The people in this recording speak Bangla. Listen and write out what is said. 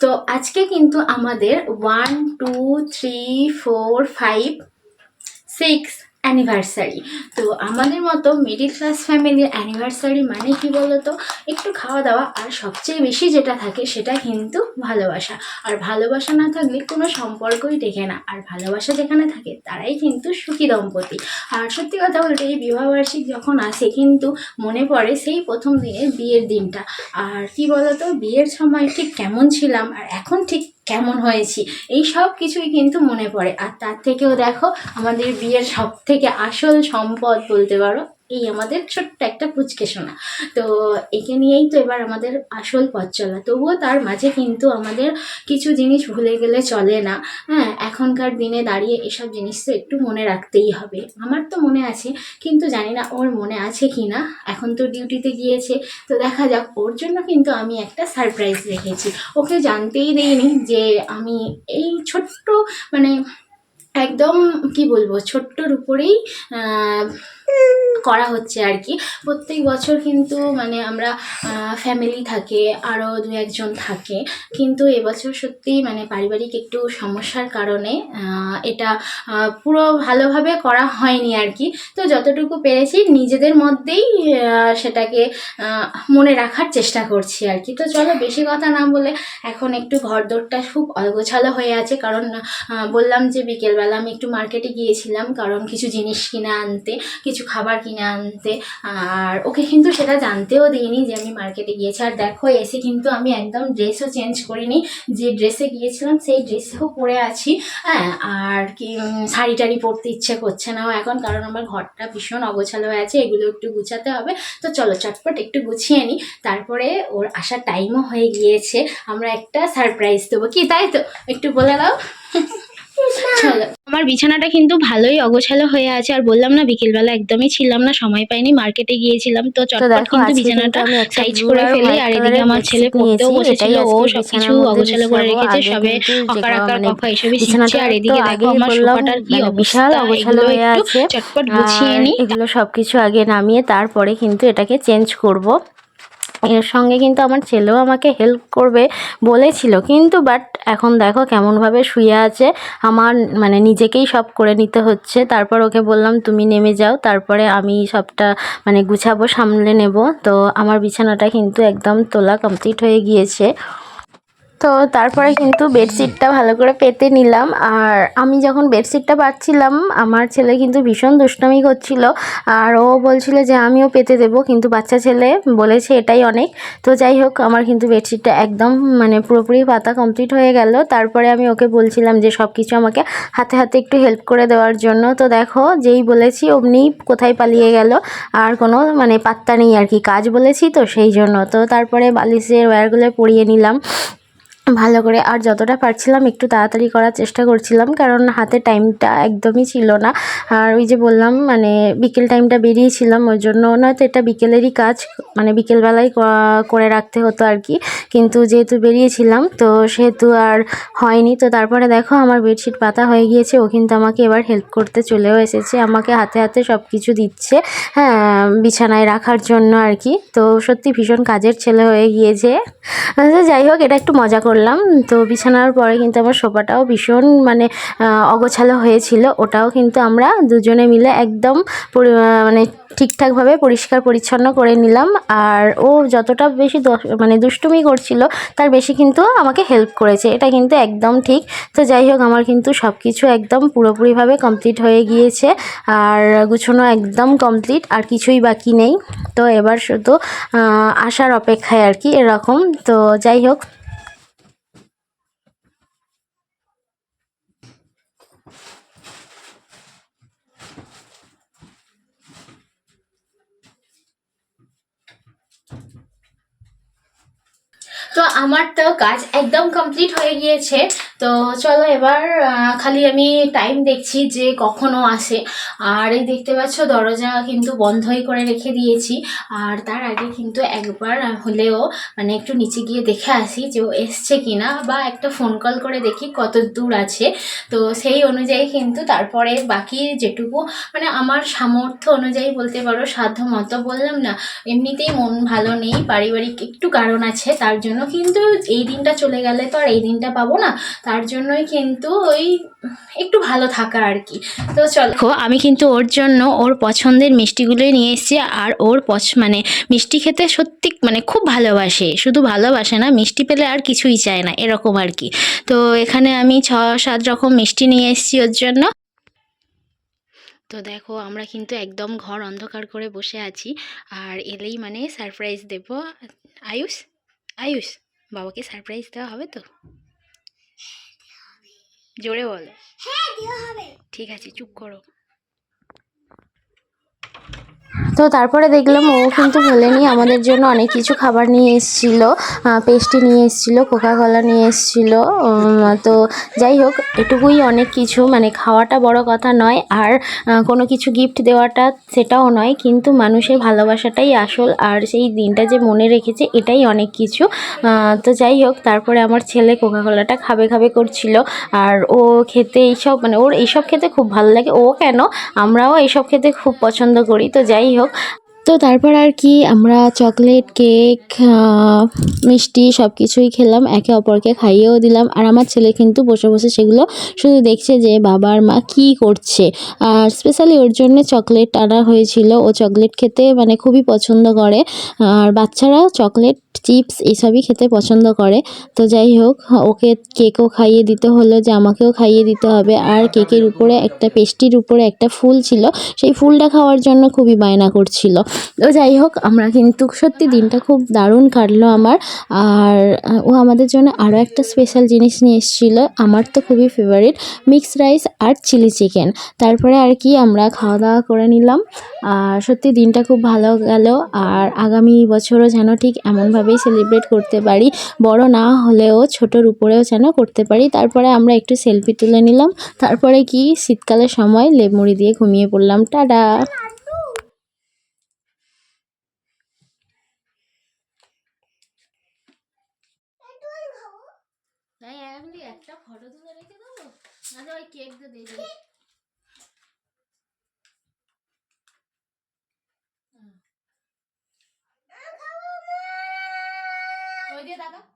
তো আজকে কিন্তু আমাদের one two three four five six anniversary তো আমাদের মতো মিডিল ক্লাস ফ্যামিলির অ্যানিভার্সারি মানে কি বলতো? একটু খাওয়া দাওয়া আর সবচেয়ে বেশি যেটা থাকে সেটা কিন্তু ভালোবাসা। আর ভালোবাসা না থাকলে কোনো সম্পর্কই টেকে না। আর ভালোবাসা যেখানে থাকে তারাই কিন্তু সুখী দম্পতি। আর সত্যি কথা বলতে এই বিবাহবার্ষিক যখন আসে কিন্তু মনে পড়ে সেই প্রথম দিনের বিয়ের দিনটা। আর কি বলতো? বিয়ের সময় ঠিক কেমন ছিলাম আর এখন ঠিক কেমন হয়েছি, এই সব কিছুই কিন্তু মনে পড়ে। আর তার থেকেও দেখো, আমাদের বিয়ের সব থেকে আসল সম্পদ বলতে পারো। এই আমাদের ছোট্ট একটা পুচকে সোনা। তো একে নিয়েই তো এবার আমাদের আসল পথ চলা। তবুও তার মাঝে কিন্তু আমাদের কিছু জিনিস ভুলে গেলে চলে না। হ্যাঁ এখনকার দিনে দাঁড়িয়ে এসব জিনিস তো একটু মনে রাখতেই হবে। আমার তো মনে আছে, কিন্তু জানি না ওর মনে আছে কি না। এখন তো ডিউটিতে গিয়েছে, তো দেখা যাক। ওর জন্য কিন্তু আমি একটা সারপ্রাইজ রেখেছি। ওকে জানতেই দেইনি যে আমি এই ছোট্ট মানে একদম, কি বলব, ছোট্টর উপরেই করা হচ্ছে আর কি। প্রত্যেক বছর কিন্তু মানে আমরা ফ্যামিলি থাকে আরও দু একজন থাকে। কিন্তু এবছর সত্যি মানে পারিবারিক একটু সমস্যার কারণে এটা পুরো ভালোভাবে করা হয়নি আর কি। তো যতটুকু পেরেছি নিজেদের মধ্যেই সেটাকে মনে রাখার চেষ্টা করছি আর কি। তো চলো বেশি কথা না বলে এখন একটু ঘরদোরটা খুব অগোছালো হয়ে আছে। কারণ বললাম যে বিকেলবেলা আমি একটু মার্কেটে গিয়েছিলাম, কারণ কিছু জিনিস কিনে আনতে, কিছু খাবার কিনে আনতে। আর ওকে কিন্তু সেটা জানতেও দিইনি যে আমি মার্কেটে গিয়েছি। আর দেখো, এসে কিন্তু আমি একদম ড্রেসও চেঞ্জ করিনি। যে ড্রেসে গিয়েছিলাম, সেই ড্রেসেও পরে আছি। হ্যাঁ আর কি শাড়ি টাড়ি পরতে ইচ্ছে করছে না এখন, কারণ আমার ঘরটা ভীষণ অগোছালো হয়ে আছে। এগুলো একটু গুছাতে হবে। তো চলো, চটপট একটু গুছিয়ে নিই তারপরে ওর আসার টাইমও হয়ে গিয়েছে। আমরা একটা সারপ্রাইজ দেবো। কি, তাই তো? একটু বলে দাও। চলো আমার বিছানাটা কিন্তু ভালোই অগোছালো হয়ে আছে আর বললাম না বিকেলবেলা একদমই ছিলাম না সময় পাইনি মার্কেটে গিয়েছিলাম তো চটপট কিন্তু বিছানাটা সাইজ করে ফেলি আর এদিকে আমার ছেলে পড়তেও বসেছিল ও সবকিছু অগোছালো করে রেখেছে সবে অকার আকার কথা এসবই শিখছে আর এদিকে দেখো আমার সোফাটার কি মানে বিশাল অগোছালো হয়ে আছে। চটপট গুছিয়ে নিই এগুলো সবকিছু আগে নামিয়ে তারপরে কিন্তু এটাকে চেঞ্জ করব এর সঙ্গে কিন্তু আমার ছেলেও আমাকে হেল্প করবে বলেছিল। কিন্তু বাট এখন দেখো কেমনভাবে শুয়ে আছে। আমার মানে নিজেকেই সব করে নিতে হচ্ছে। তারপর ওকে বললাম, তুমি নেমে যাও, তারপরে আমি সবটা মানে গুছাবো, সামলে নেব। তো আমার বিছানাটা কিন্তু একদম তোলা কমপ্লিট হয়ে গিয়েছে। তো তারপরে কিন্তু বেডশিটটা ভালো করে পেতে নিলাম। আর আমি যখন বেডশিটটা পাচ্ছিলাম, আমার ছেলে কিন্তু ভীষণ দুষ্টামি করছিল। আর ও বলছিল যে, আমিও পেতে দেবো। কিন্তু বাচ্চা ছেলে বলেছে এটাই অনেক। তো যাই হোক, আমার কিন্তু বেডশিটটা একদম মানে পুরোপুরি পাতা কমপ্লিট হয়ে গেল। তারপরে আমি ওকে বলছিলাম যে সব কিছু আমাকে হাতে হাতে একটু হেল্প করে দেওয়ার জন্য। তো দেখো, যেই বলেছি, অমনি কোথায় পালিয়ে গেল। আর কোনো মানে পাত্তা নেই আর কি, কাজ বলেছি তো সেই জন্য। তো তারপরে বালিশের ওয়্যারগুলো পরিয়ে নিলাম। ভালো করে। আর যতটা পারছিলাম একটু তাড়াতাড়ি করার চেষ্টা করছিলাম কারণ হাতে টাইমটা একদমই ছিল না। আর ওই যে বললাম মানে বিকেল টাইমটা বেরিয়েছিলাম ওই জন্য নয়তো এটা বিকেলেরই কাজ মানে বিকেলবেলায় করে রাখতে হতো আর কি। কিন্তু যেহেতু বেরিয়েছিলাম তো সেহেতু আর হয়নি। তো তারপরে দেখো আমার বেডশিট পাতা হয়ে গিয়েছে ও কিন্তু আমাকে এবার হেল্প করতে চলেও এসেছে আমাকে হাতে হাতে সব কিছু দিচ্ছে হ্যাঁ বিছানায় রাখার জন্য আর কি। তো সত্যি ভীষণ কাজের ছেলে হয়ে গিয়েছে। আচ্ছা, যাই হোক এটা একটু মজা করলাম। তো বিছানার পরে কিন্তু আমার সোফাটাও ভীষণ মানে অগোছালো হয়েছিল। ওটাও কিন্তু আমরা দুজনে মিলে একদম মানে ঠিকঠাকভাবে পরিষ্কার পরিচ্ছন্ন করে নিলাম। আর ও যতটা বেশি মানে দুষ্টুমি করছিল, তার বেশি কিন্তু আমাকে হেল্প করেছে। এটা কিন্তু একদম ঠিক। তো যাই হোক, আমার কিন্তু সব কিছু একদম পুরোপুরিভাবে কমপ্লিট হয়ে গিয়েছে। আর গুছানো একদম কমপ্লিট আর কিছুই বাকি নেই। তো এবার শুধু আসার অপেক্ষায় আর কি এরকম। তো যাই হোক তো আমার তো কাজ একদম কমপ্লিট হয়ে গিয়েছে। তো চলো এবার খালি আমি টাইম দেখছি যে কখনো আসে। আর এই দেখতে পাচ্ছ, দরজা কিন্তু বন্ধই করে রেখে দিয়েছি। আর তার আগে কিন্তু একবার হলেও মানে একটু নিচে গিয়ে দেখে আসি যে ও এসছে কিনা বা একটা ফোন কল করে দেখি কত দূর আছে। তো সেই অনুযায়ী কিন্তু তারপরে বাকি যেটুকু মানে আমার সামর্থ্য অনুযায়ী বলতে পারো, সাধ্য মতো বললাম না, এমনিতেই মন ভালো নেই, পারিবারিক একটু কারণ আছে, তার জন্য কিন্তু এই দিনটা চলে গেলে তো আর এই দিনটা পাবো না। তার জন্যই কিন্তু ওই একটু ভালো থাকা আর কি। তো চলো। আমি কিন্তু ওর জন্য ওর পছন্দের মিষ্টিগুলোই নিয়ে এসেছি আর ওর পছ মানে মিষ্টি খেতে সত্যি মানে খুব ভালোবাসে। শুধু ভালোবাসে না, মিষ্টি পেলে আর কিছুই চায় না, এরকম আর কি। তো এখানে আমি ছ সাত রকম মিষ্টি নিয়ে এসেছি ওর জন্য। তো দেখো, আমরা কিন্তু একদম ঘর অন্ধকার করে বসে আছি আর এলেই মানে সারপ্রাইজ দেব। আয়ুষ? আয়ুষ, বাবাকে সারপ্রাইজ দেওয়া হবে তো? জোরে বলো। ঠিক আছে চুপ করো। তো তারপরে দেখলাম ও কিন্তু ভোলেনি আমাদের জন্য অনেক কিছু খাবার নিয়ে এসেছিল পেস্টি নিয়ে এসেছিল কোকা কলা নিয়ে এসেছিল তো যাই হোক, এটুকুই অনেক কিছু মানে খাওয়াটা বড় কথা নয়, আর কোনো কিছু গিফট দেওয়াটা সেটাও নয়, কিন্তু মানুষের ভালোবাসাটাই আসল, আর সেই দিনটা যে মনে রেখেছে এটাই অনেক কিছু তো যাই হোক, তারপরে আমার ছেলে কোকা কলাটা খাবে খাবে করছিল, আর ও খেতে এইসব মানে ওর এইসব খেতে খুব ভালো লাগে, ও কেন? আমরাও এইসব খেতে খুব পছন্দ করি, তো যাই হোক তো তারপর আর কি আমরা চকলেট কেক মিষ্টি সব কিছুই খেলাম, একে অপরকে খাইয়েও দিলাম। আর আমার ছেলে কিন্তু বসে বসে সেগুলো শুধু দেখছে যে, বাবার মা কি করছে? আর স্পেশালি ওর জন্য চকলেট আনা হয়েছিল। ও চকলেট খেতে মানে খুবই পছন্দ করে। আর বাচ্চারা চকলেট চিপস এসবই খেতে পছন্দ করে। তো যাই হোক, ওকে কেকও খাইয়ে দিতে হলো যে আমাকেও খাইয়ে দিতে হবে। আর কেকের উপরে একটা, পেস্টির উপরে একটা ফুল ছিল। সেই ফুলটা খাওয়ার জন্য খুবই বায়না করছিল। তো যাই হোক, আমরা কিন্তু সত্যি দিনটা খুব দারুণ কাটলো আমার। আর ও আমাদের জন্য আরও একটা স্পেশাল জিনিস নিয়ে এসেছিল। আমার তো খুবই ফেভারিট মিক্সড রাইস আর চিলি চিকেন তারপরে আর কি আমরা খাওয়া দাওয়া করে নিলাম। আর সত্যি দিনটা খুব ভালো গেল। আর আগামী বছরও যেন ঠিক এমনভাবেই সেলিব্রেট করতে পারি। বড় না হলেও ছোটোর উপরেও যেন করতে পারি। তারপরে আমরা একটু সেলফি তুলে নিলাম। তারপরে কি? শীতকালের সময় লেবমুড়ি দিয়ে ঘুমিয়ে পড়লাম। টাটা! একটা ফটো তুলে রেখে দেবো? না কেক দিয়ে দিয়ে দিই ওই দিয়ে দাদা